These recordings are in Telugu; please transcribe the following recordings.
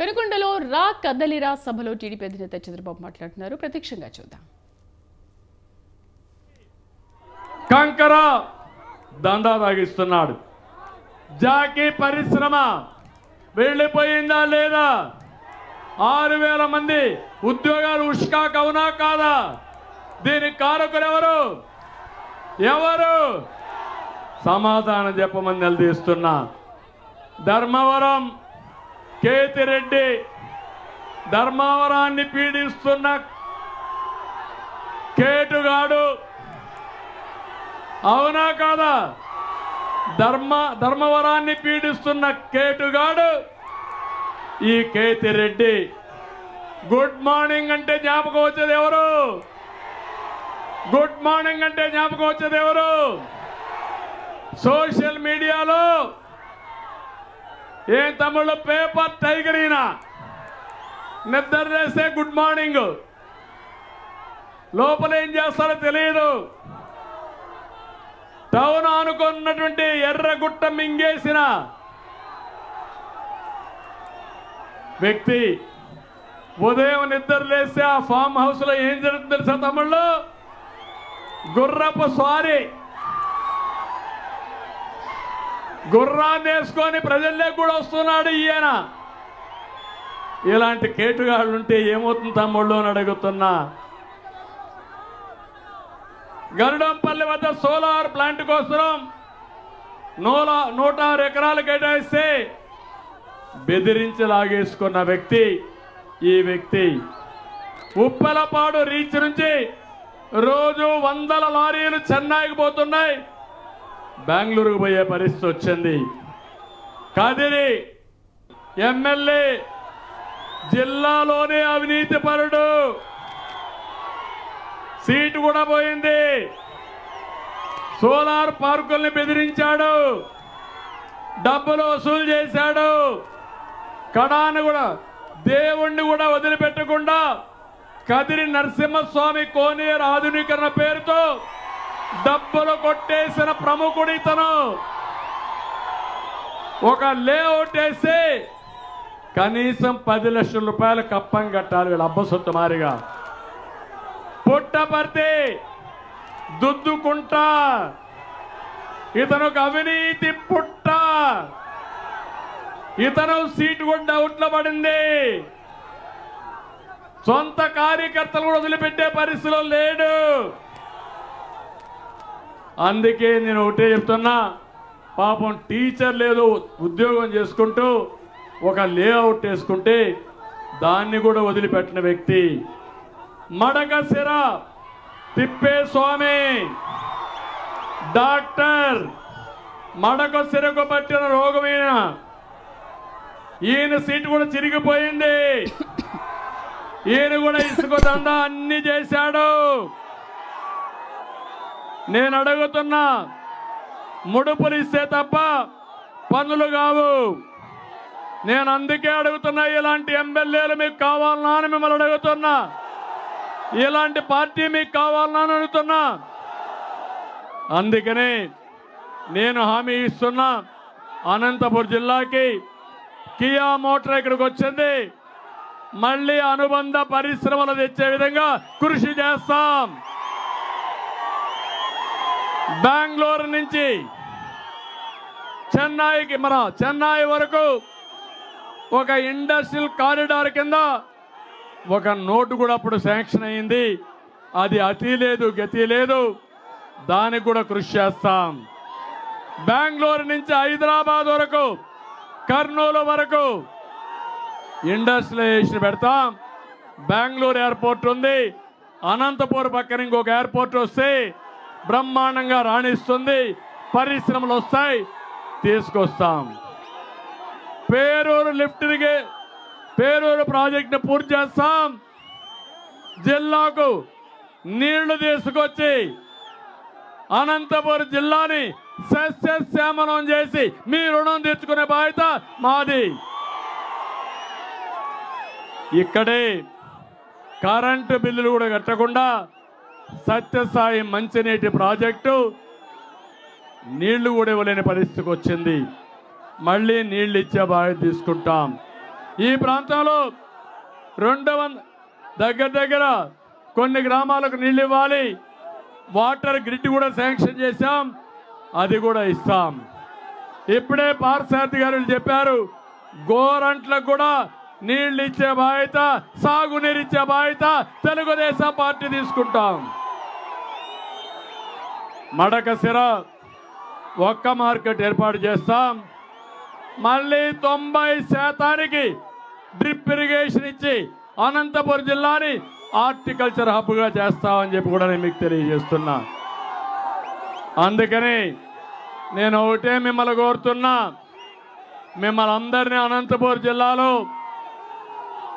పెనుకొండలో రా కదలిరా సభలో టీడీపీ అధినేత చంద్రబాబు మాట్లాడుతున్నారు. ప్రత్యక్షంగా చూద్దాం. కంకర దందా తాగిస్తున్నాడు. జాకీ పరిశ్రమ వెళ్ళిపోయిందా లేదా? ఆరు వేల మంది ఉద్యోగాలు ఉష్కాక్ అవునా కాదా? దీనికి కారకులు ఎవరు? ఎవరు? సమాధానం చెప్పమని నిలదీస్తున్నా. ధర్మవరం కేతిరెడ్డి ధర్మవరాన్ని పీడిస్తున్న కేటుగాడు. అవునా కాదా? ధర్మ ధర్మవరాన్ని పీడిస్తున్న కేటుగాడు ఈ కేతిరెడ్డి. గుడ్ మార్నింగ్ అంటే జ్ఞాపకం వచ్చేది ఎవరు? గుడ్ మార్నింగ్ అంటే జ్ఞాపకం వచ్చేది ఎవరు? సోషల్ మీడియాలో ఏం తమ్ముళ్ళు పేపర్ టైగర్ ఈయన? నిద్ర చేస్తే గుడ్ మార్నింగ్ లోపల ఏం చేస్తారో తెలియదు టౌన్ అనుకున్నటువంటి ఎర్రగుట్ట మింగేసిన వ్యక్తి ఉదయం నిద్ర లేస్తే ఆ ఫామ్ హౌస్లో ఏం జరుగుతుంది తెలుసా తమ్ముళ్ళు గుర్రపు సారీ గుర్రాన్ని వేసుకొని ప్రజల్లోకి కూడా వస్తున్నాడు ఈయన. ఇలాంటి కేటుగాళ్ళు ఉంటే ఏమవుతుంది తమ్ముళ్ళు అని అడుగుతున్నా. గరుడంపల్లి వద్ద సోలార్ ప్లాంట్ కోసం నూల నూట ఆరు ఎకరాలు కేటాయిస్తే బెదిరించి లాగేసుకున్న వ్యక్తి ఈ వ్యక్తి. ఉప్పలపాడు రీచ్ నుంచి రోజు వందల లారీలు చెన్నైకి పోతున్నాయి. బెంగళూరుకు పోయే పరిస్థితి వచ్చింది. కదిరి ఎమ్మెల్యే జిల్లాలోనే అవినీతి పరుడు. సీటు కూడా పోయింది. సోలార్ పార్కుల్ని బెదిరించాడు. డబ్బులు వసూలు చేశాడు. కడాను కూడా దేవుణ్ణి కూడా వదిలిపెట్టకుండా కదిరి నరసింహస్వామి కోనేరు ఆధునీకరణ పేరుతో డబ్బులు కొట్టేసిన ప్రముఖుడు ఇతను ఒక లేఅవుట్ వేసి కనీసం పది లక్షల రూపాయలు కప్పం కట్టాలి వీళ్ళ అబ్బసొత్తు మారిగా. పుట్టపర్తి దుద్దుకుంట ఇతను అవినీతి పుట్ట ఇతను సీటు కూడా డౌట్లో పడింది. సొంత కార్యకర్తలు కూడా వదిలిపెట్టే పరిస్థితిలో లేడు. అందుకే నేను ఒకటే చెప్తున్నా పాపం టీచర్ లేదు ఉద్యోగం చేసుకుంటూ ఒక లేఅవుట్ వేసుకుంటే దాన్ని కూడా వదిలిపెట్టిన వ్యక్తి. మడకశిర తిప్పేస్వామి డాక్టర్ మడక సిరకు పట్టిన రోగమైన? ఈయన సీటు కూడా చిరిగిపోయింది. ఈయన కూడా ఇసుక దందా అన్ని చేశాడు. నేను అడుగుతున్నా ముడుపులు ఇస్తే తప్ప పనులు కావు. నేను అందుకే అడుగుతున్నా ఇలాంటి ఎమ్మెల్యేలు మీకు కావాలనా అని మిమ్మల్ని అడుగుతున్నా. ఇలాంటి పార్టీ మీకు కావాలనా అని అడుగుతున్నా. అందుకని నేను హామీ ఇస్తున్నా అనంతపురం జిల్లాకి కియా మోటార్ ఇక్కడికి వచ్చింది. మళ్ళీ అనుబంధ పరిశ్రమలు తెచ్చే విధంగా కృషి చేస్తాం. బెంగళూరు నుంచి చెన్నైకి మన చెన్నై వరకు ఒక ఇండస్ట్రియల్ కారిడార్ కింద ఒక నోటు కూడా అప్పుడు శాంక్షన్ అయింది. అది అతి లేదు గతి లేదు. దానికి కూడా కృషి చేస్తాం. బెంగళూరు నుంచి హైదరాబాద్ వరకు కర్నూలు వరకు ఇండస్ట్రియలైజేషన్ పెడతాం. బెంగళూరు ఎయిర్పోర్ట్ ఉంది. అనంతపూర్ పక్కన ఇంకొక ఎయిర్పోర్ట్ వస్తే బ్రహ్మాండంగా రాణిస్తుంది. పరిశ్రమలు వస్తాయి. తీసుకొస్తాం. పేరూరు లిఫ్ట్ పేరూరు ప్రాజెక్టును పూర్తి చేస్తాం. జిల్లాకు నీళ్ళు తీసుకొచ్చి అనంతపురం జిల్లాని సస్యశ్యామలం చేసి మీ రుణం తెచ్చుకునే బాధ్యత మాది. ఇక్కడే కరెంటు బిల్లులు కూడా కట్టకుండా సత్యసాయి మంచినీటి ప్రాజెక్టు నీళ్ళు కూడా ఇవ్వలేని పరిస్థితికి వచ్చింది. మళ్ళీ నీళ్ళు ఇచ్చే బాధ్యత తీసుకుంటాం. ఈ ప్రాంతంలో రెండు వంద దగ్గర దగ్గర కొన్ని గ్రామాలకు నీళ్ళు ఇవ్వాలి. వాటర్ గ్రిడ్ కూడా శాంక్షన్ చేశాం. అది కూడా ఇస్తాం. ఇప్పుడే పార్సారథి గారు చెప్పారు గోరంట్లకు కూడా నీళ్ళు ఇచ్చే బాధ్యత సాగునీరిచ్చే బాధ్యత తెలుగుదేశం పార్టీ తీసుకుంటాం. మడకసిర ఒక్క మార్కెట్ ఏర్పాటు చేస్తాం. మళ్ళీ తొంభై శాతానికి డ్రిప్ ఇరిగేషన్ ఇచ్చి అనంతపురం జిల్లాని హార్టికల్చర్ హబ్గా చేస్తామని చెప్పి కూడా నేను మీకు తెలియజేస్తున్నా. అందుకని నేను ఒకటే మిమ్మల్ని కోరుతున్నా. మిమ్మల్ని అందరినీ అనంతపురం జిల్లాలో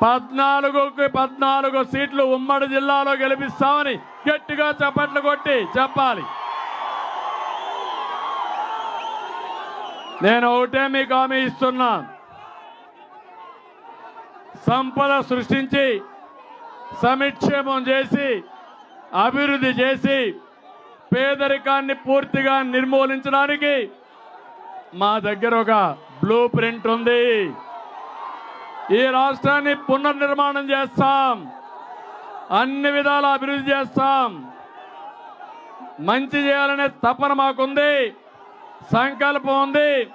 పద్నాలుగుకి పద్నాలుగు సీట్లు ఉమ్మడి జిల్లాలో గెలిపిస్తామని గట్టిగా చప్పట్లు కొట్టి చెప్పాలి. నేను ఒకటే మీకు హామీ ఇస్తున్నా. సంపద సృష్టించి సమిక్షేమం చేసి అభివృద్ధి చేసి పేదరికాన్ని పూర్తిగా నిర్మూలించడానికి మా దగ్గర ఒక బ్లూ ప్రింట్ ఉంది. ఈ రాష్ట్రాన్ని పునర్నిర్మాణం చేస్తాం. అన్ని విధాల అభివృద్ధి చేస్తాం. మంచి చేయాలనే తపన మాకుంది. సంకల్పం ఉంది.